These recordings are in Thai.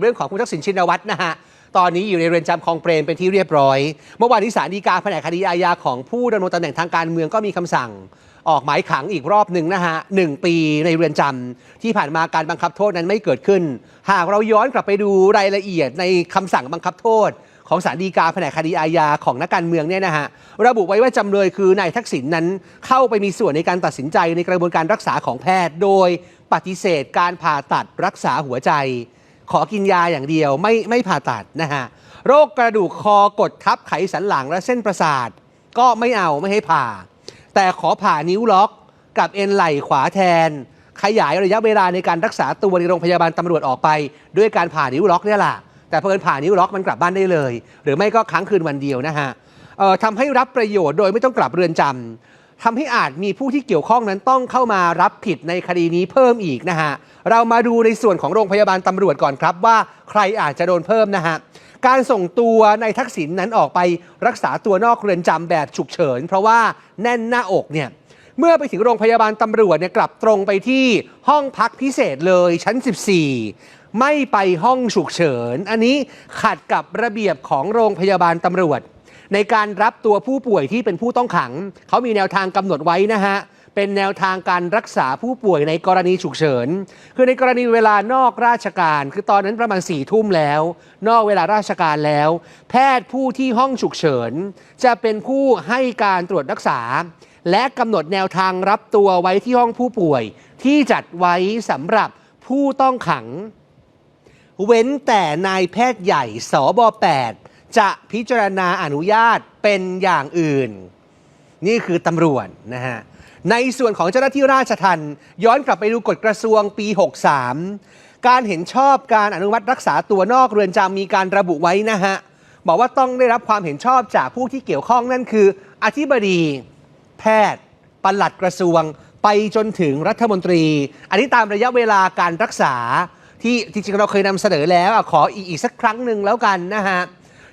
เรื่องของคุณทักษิณชินวัตรนะฮะ ตอนนี้อยู่ในเรือนจำคลองเปรมเป็นที่เรียบร้อย เมื่อวานนี้ศาลฎีกาแผนกคดีอาญาของผู้ดำรงตำแหน่งทางการเมืองก็มีคำสั่ง ออกหมายขังอีกรอบหนึ่งนะฮะหนึ่งปีในเรือนจำที่ผ่านมาการบังคับโทษนั้นไม่เกิดขึ้น หากเราย้อนกลับไปดูรายละเอียดในคำสั่งบังคับโทษ ของศาลฎีกาแผนกคดีอาญาของนักการเมืองเนี่ยนะฮะระบุไว้ว่าจำเลยคือนายทักษิณนั้นเข้าไปมีส่วนในการตัดสินใจในกระบวนการรักษาของแพทย์ โดยปฏิเสธการผ่าตัดรักษาหัวใจ ขอกินยาอย่างเดียวไม่ไม่ผ่าตัดนะฮะโรคกระดูกคอกดทับไขสันหลังและเส้นประสาท ก็ไม่เอาไม่ให้ผ่า แต่ขอผ่านิ้วล็อกกับเอ็นไหล่ขวาแทน ขยายระยะเวลาในการรักษาตัวในโรงพยาบาลตำรวจออกไป ด้วยการผ่านิ้วล็อกเนี่ยแหละแต่เพิ่นผ่านิ้วล็อกมันกลับบ้านได้เลย หรือไม่ก็ค้างคืนวันเดียวนะฮะเอ่อทำให้รับประโยชน์โดยไม่ต้องกลับเรือนจำ ทำให้อาจมีผู้ที่เกี่ยวข้องนั้นต้องเข้ามารับผิดในคดีนี้เพิ่มอีกนะฮะ เรามาดูในส่วนของโรงพยาบาลตำรวจก่อนครับว่าใครอาจจะโดนเพิ่มนะฮะ การส่งตัวในทักษิณนั้นออกไปรักษาตัวนอกเรือนจำแบบฉุกเฉิน เพราะว่าแน่นหน้าอกเนี่ยเมื่อไปถึงโรงพยาบาลตำรวจเนี่ยกลับตรงไปที่ห้องพักพิเศษเลยชั้น 14 ไม่ไปห้องฉุกเฉิน อันนี้ขัดกับระเบียบของโรงพยาบาลตำรวจ ในการรับตัวผู้ป่วยที่เป็นผู้ต้องขัง เขามีแนวทางกำหนดไว้นะฮะเป็นแนวทางการรักษาผู้ป่วยในกรณีฉุกเฉิน คือในกรณีเวลานอกราชการ คือตอนนั้นประมาณ4ี่ทุ่มแล้ว นอกเวลาราชการแล้ว แพทย์ผู้ที่ห้องฉุกเฉิน จะเป็นผู้ให้การตรวจรักษา และกำหนดแนวทางรับตัวไว้ที่ห้องผู้ป่วย ที่จัดไว้สำหรับผู้ต้องขัง เว้นแต่นายแพทย์ใหญ่สบ8 จะพิจารณาอนุญาตเป็นอย่างอื่น นี่คือตำรวจนะฮะในส่วนของเจ้าหน้าที่ราชทัณฑ์ย้อนกลับไปดูกฎกระทรวงปี 63 การเห็นชอบการอนุมัติรักษาตัวนอกเรือนจำมีการระบุไว้นะฮะบอกว่าต้องได้รับความเห็นชอบจากผู้ที่เกี่ยวข้องนั่นคือ อธิบดี แพทย์ปลัดกระทรวง ไปจนถึงรัฐมนตรี อันนี้ตามระยะเวลาการรักษาที่จริงๆเราเคยนำเสนอแล้วอขออีกอีกสักครั้งหนึ่งแล้วกันนะฮะ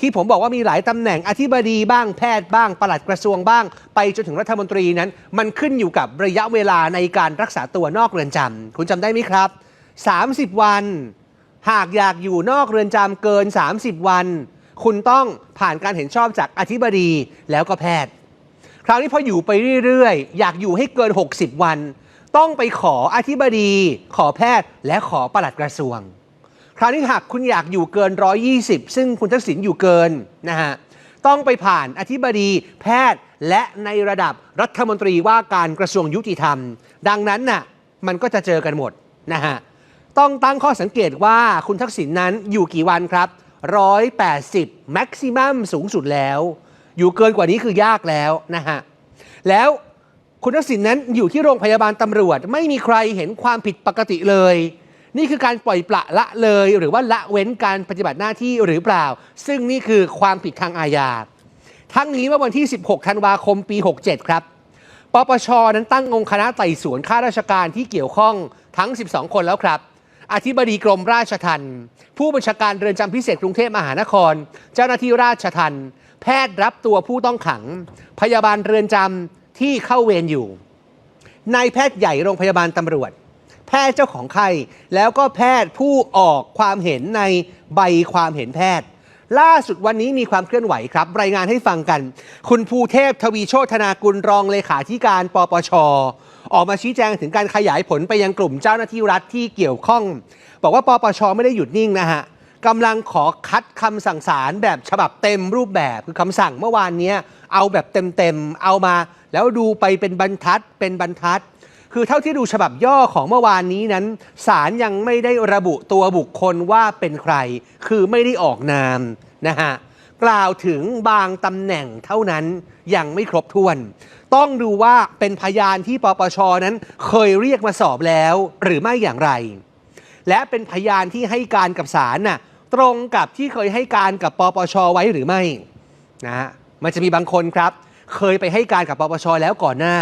ที่ผมบอกว่ามีหลายตำแหน่งอธิบดีบ้างแพทย์บ้างปลัดกระทรวงบ้าง ไปจนถึงรัฐมนตรีนั้น มันขึ้นอยู่กับระยะเวลาในการรักษาตัวนอกเรือนจำคุณจำได้ไหมครับ 30 วัน หากอยากอยู่นอกเรือนจำเกิน 30 วัน คุณต้องผ่านการเห็นชอบจากอธิบดีแล้วก็แพทย์ คราวนี้พออยู่ไปเรื่อยๆ อยากอยู่ให้เกิน 60 วัน ต้องไปขออธิบดี ขอแพทย์และขอปลัดกระทรวง คราวนี้หากคุณอยากอยู่เกิน 120 ซึ่งคุณทักษิณอยู่เกินนะฮะต้องไปผ่านอธิบดีแพทย์และในระดับรัฐมนตรีว่าการกระทรวงยุติธรรม ดังนั้นน่ะมันก็จะเจอกันหมดนะฮะต้องตั้งข้อสังเกตว่าคุณทักษิณนั้นอยู่กี่วันครับ 180 แม็กซิมัมสูงสุดแล้ว อยู่เกินกว่านี้คือยากแล้วนะฮะแล้วคุณทักษิณนั้นอยู่ที่โรงพยาบาลตำรวจ ไม่มีใครเห็นความผิดปกติเลย นี่คือการปล่อยปละละเลย หรือว่าละเว้นการปฏิบัติหน้าที่หรือเปล่า ซึ่งนี่คือความผิดทางอาญาทั้งนี้เมื่อวันที่ 16 ธันวาคมปี 67 ครับ ปปช นั้นตั้งองค์คณะไต่สวนข้าราชการที่เกี่ยวข้องทั้ง 12 คนแล้วครับ อธิบดีกรมราชทัณฑ์ผู้บัญชาการเรือนจำพิเศษกรุงเทพมหานคร เจ้าหน้าที่ราชทัณฑ์แพทย์รับตัวผู้ต้องขัง พยาบาลเรือนจำที่เข้าเวรอยู่นายแพทย์ใหญ่โรงพยาบาลตำรวจ แพทย์เจ้าของไข้แล้วก็แพทย์ผู้ออกความเห็นในใบความเห็นแพทย์ ล่าสุดวันนี้มีความเคลื่อนไหวครับ รายงานให้ฟังกัน คุณภูเทพทวีโชธนากุลรองเลขาธิการปปชออกมาชี้แจงถึงการขยายผลไปยังกลุ่มเจ้าหน้าที่รัฐที่เกี่ยวข้อง บอกว่าปปชไม่ได้หยุดนิ่งนะฮะกำลังขอคัดคำสั่งสารแบบฉบับเต็มรูปแบบคือคำสั่งเมื่อวานนี้เอาแบบเต็มๆเอามา แล้วดูไปเป็นบรรทัดเป็นบรรทัด คือเท่าที่ดูฉบับย่อของเมื่อวานนี้นั้นศาลยังไม่ได้ระบุตัวบุคคลว่าเป็นใคร คือไม่ได้ออกนามนะฮะกล่าวถึงบางตำแหน่งเท่านั้นยังไม่ครบถ้วน ต้องดูว่าเป็นพยานที่ปปชนั้นเคยเรียกมาสอบแล้ว หรือไม่อย่างไร และเป็นพยานที่ให้การกับศาลน่ะตรงกับที่เคยให้การกับปปชไว้หรือไม่นะฮะมันจะมีบางคนครับ เคยไปให้การกับปปชแล้วก่อนหน้า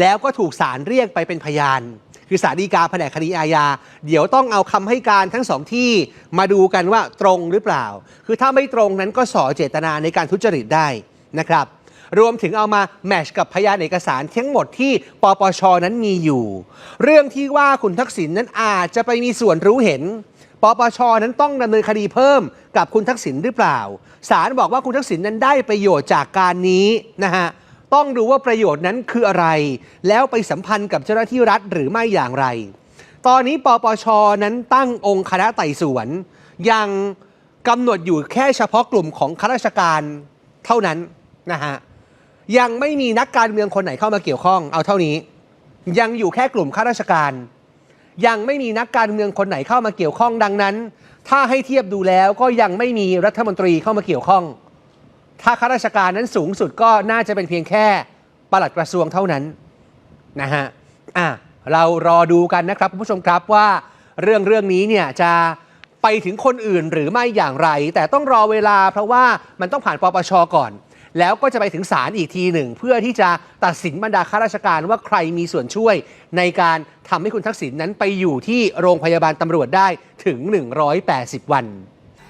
แล้วก็ถูกศาลเรียกไปเป็นพยาน คือศาลฎีกาแผนกคดีอาญา เดี๋ยวต้องเอาคำให้การทั้งสองที่มาดูกันว่าตรงหรือเปล่า คือถ้าไม่ตรงนั้นก็ส่อเจตนาในการทุจริตได้นะครับรวมถึงเอามาแมชกับพยานเอกสารทั้งหมดที่ปปชนั้นมีอยู่ เรื่องที่ว่าคุณทักษิณนั้นอาจจะไปมีส่วนรู้เห็น ปปชนั้นต้องดำเนินคดีเพิ่มกับคุณทักษิณหรือเปล่าศาลบอกว่าคุณทักษิณนั้นได้ประโยชน์จากการนี้นะฮะ ต้องดูว่าประโยชน์นั้นคืออะไร แล้วไปสัมพันธ์กับเจ้าหน้าที่รัฐหรือไม่อย่างไร ตอนนี้ปปชนั้นตั้งองค์คณะไต่สวน ยังกำหนดอยู่แค่เฉพาะกลุ่มของข้าราชการเท่านั้นนะฮะยังไม่มีนักการเมืองคนไหนเข้ามาเกี่ยวข้อง เอาเท่านี้ ยังอยู่แค่กลุ่มข้าราชการ ยังไม่มีนักการเมืองคนไหนเข้ามาเกี่ยวข้องดังนั้น ถ้าให้เทียบดูแล้วก็ยังไม่มีรัฐมนตรีเข้ามาเกี่ยวข้อง ถ้าข้าราชการนั้นสูงสุดก็น่าจะเป็นเพียงแค่ปลัดกระทรวงเท่านั้นนะฮะอะเรารอดูกันนะครับคุณผู้ชมครับว่าเรื่องเรื่องนี้เนี่ยจะไปถึงคนอื่นหรือไม่อย่างไร แต่ต้องรอเวลาเพราะว่ามันต้องผ่านปปชก่อน แล้วก็จะไปถึงศาลอีกทีหนึ่ง เพื่อที่จะตัดสินบรรดาข้าราชการว่าใครมีส่วนช่วยในการทำให้คุณทักษิณนั้นไปอยู่ที่โรงพยาบาลตำรวจได้ถึง 180 วัน